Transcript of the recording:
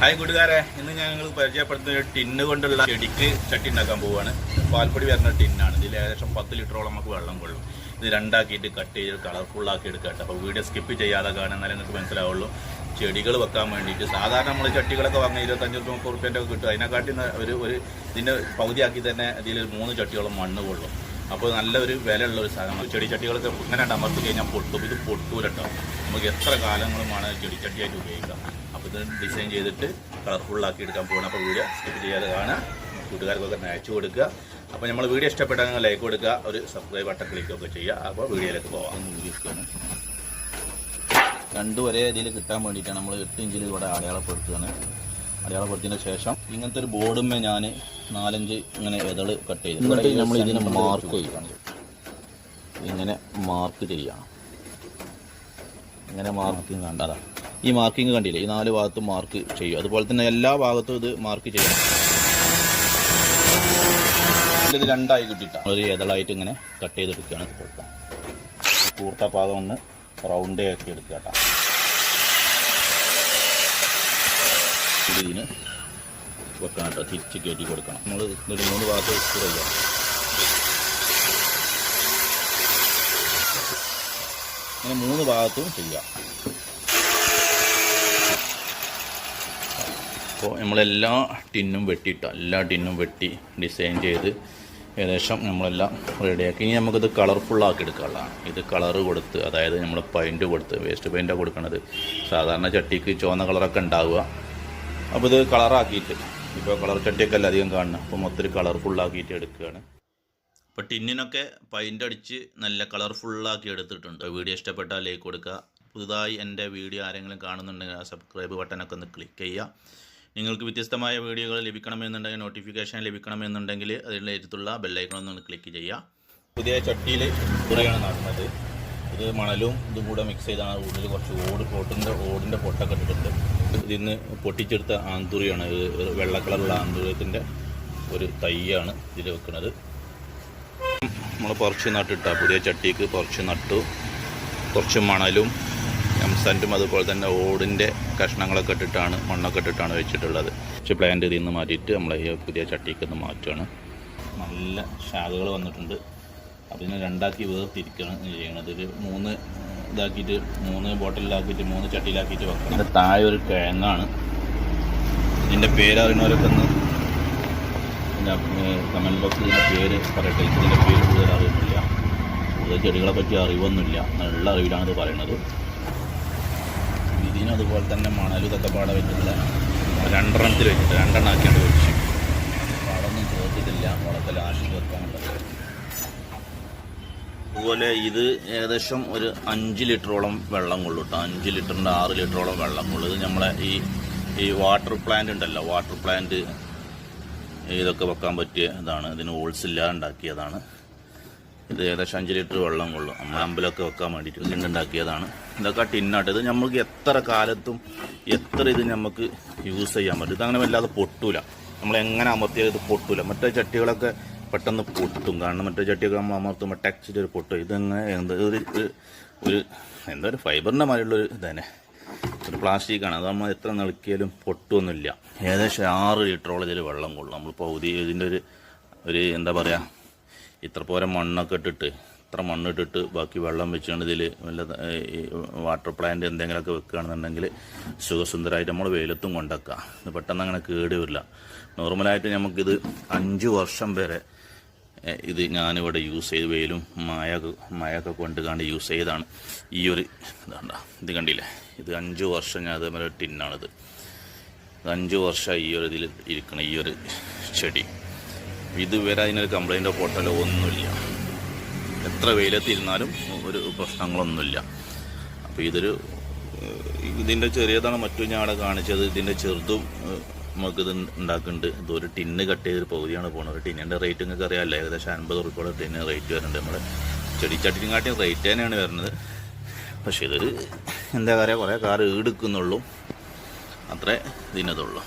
Hi കൂട്ടുകാരെ ഇന്ന് ഞങ്ങൾ പരിചയപ്പെടുത്തുന്ന ഒരു ടിന്ന് കൊണ്ടുള്ള ചെടിക്ക് ചട്ടി ഉണ്ടാക്കാൻ പോവുകയാണ്. പാൽപ്പൊടി വരുന്ന ടിന്നാണ്. ഇതിൽ ഏകദേശം പത്ത് ലിറ്ററോളം നമുക്ക് വെള്ളം കൊള്ളും. ഇത് രണ്ടാക്കിയിട്ട് കട്ട് ചെയ്ത് കളർഫുൾ ആക്കി എടുക്കട്ടെ അപ്പോൾ വീഡിയോ സ്കിപ്പ് ചെയ്യാതെ കാണാൻ എന്നാലേ നിങ്ങൾക്ക് മനസ്സിലാവുള്ളൂ. ചെടികൾ വെക്കാൻ വേണ്ടിയിട്ട് സാധാരണ നമ്മൾ ചട്ടികളൊക്കെ വാങ്ങി ഇരുപത്തഞ്ച് റുപ്യ മുപ്പത് റുപ്യന്റെ കിട്ടും. അതിനെക്കാട്ടി ഒരു ഒരു ഇതിന്റെ പകുതിയാക്കി തന്നെ ഇതിൽ മൂന്ന് ചട്ടിയോളം മണ്ണ് കൊള്ളും. അപ്പോൾ നല്ലൊരു വിലയുള്ള ഒരു സാധനം ചെടി ചട്ടികളൊക്കെ ഇങ്ങനെ അമർത്തി കഴിഞ്ഞാൽ പൊട്ടും. ഇത് പൊട്ടൂല കേട്ടോ. നമുക്ക് എത്ര കാലങ്ങളുമാണ് ചെടിച്ചട്ടിയായിട്ട് ഉപയോഗിക്കാം. അപ്പോൾ ഇത് ഡിസൈൻ ചെയ്തിട്ട് കളർഫുള്ളാക്കി എടുക്കാൻ പോകണം അപ്പോൾ വീഡിയോ സ്കിപ്പ് ചെയ്യാതെ കാണാം കൂട്ടുകാർക്കൊക്കെ അയച്ചു കൊടുക്കുക. അപ്പോൾ നമ്മൾ വീഡിയോ ഇഷ്ടപ്പെട്ടാൽ ലൈക്ക് കൊടുക്കുക. ഒരു സബ്സ്ക്രൈബ് ബട്ടൺ ക്ലിക്കൊക്കെ ചെയ്യുക. അപ്പോൾ വീഡിയോയിലേക്ക് പോകാം ഇഷ്ടമാണ് രണ്ട് ഒരേ ഇതിൽ കിട്ടാൻ വേണ്ടിയിട്ടാണ് നമ്മൾ എട്ട് ഇഞ്ചിൽ ഇവിടെ അടയാളപ്പെടുത്തുകയാണ്. അടയാളപ്പെടുത്തിയതിന് ശേഷം ഇങ്ങനത്തെ ഒരു ബോർഡുമേ ഞാൻ നാലഞ്ച് ഇങ്ങനെ ഇതൾ കട്ട് ചെയ്തു എന്നിട്ട് നമ്മൾ ഇതിനെ മാർക്ക് ചെയ്യണം. ഇങ്ങനെ മാർക്ക് ചെയ്യണം. ഇങ്ങനെ മാർക്കിങ് കണ്ടതാ. ഈ മാർക്കിംഗ് കണ്ടില്ലേ? ഈ നാല് ഭാഗത്തും മാർക്ക് ചെയ്യും അതുപോലെ തന്നെ എല്ലാ ഭാഗത്തും ഇത് മാർക്ക് ചെയ്യണം. ഇത് രണ്ടായി കിട്ടിയിട്ടാണ് ഒരു ഇതളായിട്ട് ഇങ്ങനെ കട്ട് ചെയ്തെടുക്കുകയാണ്. കൂർത്ത പാകം ഒന്ന് റൗണ്ട് ആക്കി എടുക്കുക ഇതിന് വെക്കണം കേട്ടോ. തിരിച്ച് കയറ്റി കൊടുക്കണം. നമ്മൾ ഒരു മൂന്ന് ഭാഗത്ത് വെച്ച് കഴിയാം മൂന്ന് ഭാഗത്തും ചെയ്യാം. അപ്പോൾ നമ്മളെല്ലാ ടിന്നും വെട്ടിയിട്ടോ എല്ലാ ടിന്നും വെട്ടി ഡിസൈൻ ചെയ്ത് ഏകദേശം നമ്മളെല്ലാം റെഡിയാക്കി. ഇനി നമുക്കിത് കളർഫുള്ളാക്കി എടുക്കാനുള്ളതാണ് ഇത് കളറ് കൊടുത്ത് അതായത് നമ്മൾ പെയിന്റ് കൊടുത്ത് വേസ്റ്റ് പെയിന്റാണ് കൊടുക്കുന്നത് സാധാരണ ചട്ടിക്ക് ചുവന്ന കളറൊക്കെ ഉണ്ടാവുക. അപ്പോൾ ഇത് കളറാക്കിയിട്ട് ഇപ്പോൾ കളർ ചട്ടിയൊക്കെ അല്ല അധികം കാണുന്നത് അപ്പോൾ മൊത്തം കളർഫുള്ളാക്കിയിട്ട് എടുക്കുകയാണ്. അപ്പോൾ ടിന്നിനൊക്കെ പെയിന്റ് അടിച്ച് നല്ല കളർഫുള്ളാക്കി എടുത്തിട്ടുണ്ട്. വീഡിയോ ഇഷ്ടപ്പെട്ടാൽ ലൈക്ക് കൊടുക്കുക. പുതുതായി എന്റെ വീഡിയോ ആരെങ്കിലും കാണുന്നുണ്ടെങ്കിൽ ആ സബ്സ്ക്രൈബ് ബട്ടനൊക്കെ ഒന്ന് ക്ലിക്ക് ചെയ്യുക. നിങ്ങൾക്ക് വ്യത്യസ്തമായ വീഡിയോകൾ ലഭിക്കണമെന്നുണ്ടെങ്കിൽ നോട്ടിഫിക്കേഷൻ ലഭിക്കണമെന്നുണ്ടെങ്കിൽ അതിന്റെ അടുത്തുള്ള ബെല്ലൈക്കണമെന്ന് ക്ലിക്ക് ചെയ്യുക. പുതിയ ചട്ടിയിൽ കുറയാണ് നടന്നത്. ഇത് മണലും ഇതും കൂടെ മിക്സ് ചെയ്താണ്. ഉള്ളിൽ കുറച്ച് ഓട് ഓട്ടിന്റെ ഓടിന്റെ പൊട്ടൊക്കെ ഇട്ടിട്ടുണ്ട്. ഇതിന്ന് പൊട്ടിച്ചെടുത്ത ആന്തുറിയാണ്. വെള്ള കളറുള്ള ആന്തുര്യത്തിന്റെ ഒരു തൈയാണ് ഇതിൽ വെക്കുന്നത്. നമ്മൾ കുറച്ച് നട്ടിട്ട. പുതിയ ചട്ടിക്ക് കുറച്ച് നട്ടു. കുറച്ച് മണലും എംസന്റും അതുപോലെ തന്നെ ഓടിന്റെ കഷ്ണങ്ങളൊക്കെ ഇട്ടിട്ടാണ് മണ്ണൊക്കെ ഇട്ടിട്ടാണ് വെച്ചിട്ടുള്ളത്. പക്ഷേ പ്ലാന്റ് ഇതിൽ നിന്ന് മാറ്റിയിട്ട് നമ്മൾ ഈ പുതിയ ചട്ടിക്ക് ഒന്ന് മാറ്റുകയാണ് നല്ല ശാഖകൾ വന്നിട്ടുണ്ട്. അതിനെ രണ്ടാക്കി വേർതിരിക്കുകയാണ് ചെയ്യണത് ഒരു മൂന്ന് ഇതാക്കിയിട്ട് മൂന്ന് ബോട്ടിലാക്കിയിട്ട് മൂന്ന് ചട്ടിയിലാക്കിയിട്ട് വെക്കണം. അതിന്റെ താഴെ ഒരു കിഴങ്ങാണ്. ഇതിന്റെ പേരറിയുന്നവരൊക്കെ ഒന്ന് കമന്റ് ബോക്സിൽ ഇതിന്റെ പേര് പറയട്ടെ. ഇതിന്റെ പേര് കൂടുതൽ അറിയുന്നില്ല കൂടുതൽ ചെടികളെ പറ്റി അറിവൊന്നുമില്ല. നല്ല അറിവിലാണ് ഇത് പറയുന്നത്. ഇതിനും അതുപോലെ തന്നെ മണലും ഇതൊക്കെ പാടെ വെച്ചിട്ടില്ല രണ്ടെണ്ണത്തിൽ വെച്ചിട്ട് രണ്ടെണ്ണം ആക്കിയാണ് വെച്ചു. പാടൊന്നും ചേർത്തിട്ടില്ല. മുളത്തിൽ ലാസ്റ്റ് വെക്കാനുള്ളത് അതുപോലെ ഇത് ഏകദേശം ഒരു അഞ്ച് ലിറ്ററോളം വെള്ളം കൊള്ളു കേട്ടോ അഞ്ച് ലിറ്ററിന്റെ ആറ് ലിറ്ററോളം വെള്ളം കൊള്ളു. ഇത് നമ്മളെ ഈ ഈ വാട്ടർ പ്ലാന്റ് ഉണ്ടല്ലോ. വാട്ടർ പ്ലാന്റ് ഇതൊക്കെ വെക്കാൻ പറ്റിയ ഇതാണ്. ഇതിന് ഹോൾസ് ഉണ്ടാക്കിയതാണ്. ഇത് ഏകദേശം അഞ്ച് ലിറ്റർ വെള്ളം കൊള്ളും. നമ്മൾ അമ്പലമൊക്കെ വെക്കാൻ വേണ്ടിയിട്ട് ഇതിന് ഇതൊക്കെ ടിന്നാട്ട് ഇത് നമുക്ക് എത്ര കാലത്തും എത്ര ഇത് നമുക്ക് യൂസ് ചെയ്യാൻ പറ്റും. ഇതങ്ങനെ വല്ലാതെ പൊട്ടൂല. നമ്മൾ എങ്ങനെ അമർത്തിയാലും ഇത് പൊട്ടൂല. മറ്റേ ചട്ടികളൊക്കെ പെട്ടെന്ന് പൊട്ടും. കാരണം മറ്റേ ചട്ടിയൊക്കെ നമ്മൾ അമർത്തുമ്പോൾ ടെക്സ്റ്റിൽ ഒരു പൊട്ടും. ഇതെങ്ങനെ എന്താ ഒരു ഒരു- എന്താ ഒരു ഫൈബറിന്റെ മാതിരിയുള്ളൊരു ഇതന്നെ. ഒരു പ്ലാസ്റ്റിക്കാണ്. അത് നമ്മൾ എത്ര നിളക്കിയാലും പൊട്ടുമൊന്നുമില്ല ഏകദേശം ആറ് ലിറ്ററോളം ഇതിൽ വെള്ളം കൊള്ളും. നമ്മളിപ്പോൾ ഇതിന്റെ ഒരു ഒരു എന്താ പറയുക ഇത്ര പോരം മണ്ണൊക്കെ ഇട്ടിട്ട് ഇത്ര മണ്ണിട്ടിട്ട് ബാക്കി വെള്ളം വെച്ചുകൊണ്ട് ഇതിൽ വല്ല വാട്ടർ പ്ലാന്റ് എന്തെങ്കിലുമൊക്കെ വെക്കുകയാണെന്നുണ്ടെങ്കിൽ സുഖസുന്ദരമായിട്ട് നമ്മൾ വെയിലത്തും ഇത് പെട്ടെന്ന് അങ്ങനെ കേടി വരില്ല. നോർമലായിട്ട് നമുക്കിത് അഞ്ച് വർഷം വരെ ഇത് ഞാനിവിടെ യൂസ് ചെയ്ത് വെയിലും മായ മായൊക്കെ കൊണ്ട് യൂസ് ചെയ്താണ്. ഈ ഒരു ഇതാണ്ട ഇത് കണ്ടില്ലേ? ഇത് അഞ്ച് വർഷം ഞാൻ അതേപോലെ ടിന്നാണിത്. അഞ്ച് വർഷമായി ഈ ഒരു ഇതിൽ ഇരിക്കണം ഈ ഒരു ചെടി. ഇതുവരെ അതിനൊരു കംപ്ലൈന്റോ പൊട്ടലോ ഒന്നുമില്ല. എത്ര വെയിലത്തിരുന്നാലും ഒരു പ്രശ്നങ്ങളൊന്നുമില്ല. അപ്പോൾ ഇതൊരു ഇതിന്റെ ചെറിയതാണ് മറ്റും ഞാൻ അവിടെ കാണിച്ചത്. ഇതിന്റെ ചെറുതും നമുക്ക് നമുക്കിത് ഉണ്ടാക്കുന്നുണ്ട്. ഇതൊരു ടിന്ന് കട്ട് ചെയ്തൊരു പകുതിയാണ് പോകുന്നത് ഒരു ടിന്നിന്റെ റേറ്റ് നിങ്ങൾക്ക് അറിയാമല്ലോ. ഏകദേശം അൻപത് റുപ്യോളം ടിന്ന് റേറ്റ് വരുന്നുണ്ട് നമ്മുടെ ചെടിച്ചട്ടിനെക്കാട്ടിയും റേറ്റ് തന്നെയാണ് വരുന്നത്. പക്ഷേ ഇതൊരു എന്താ പറയുക കുറേ കാർ ഈടുക്കുന്നുള്ളൂ അത്രേ ഇതിനതുള്ളൂ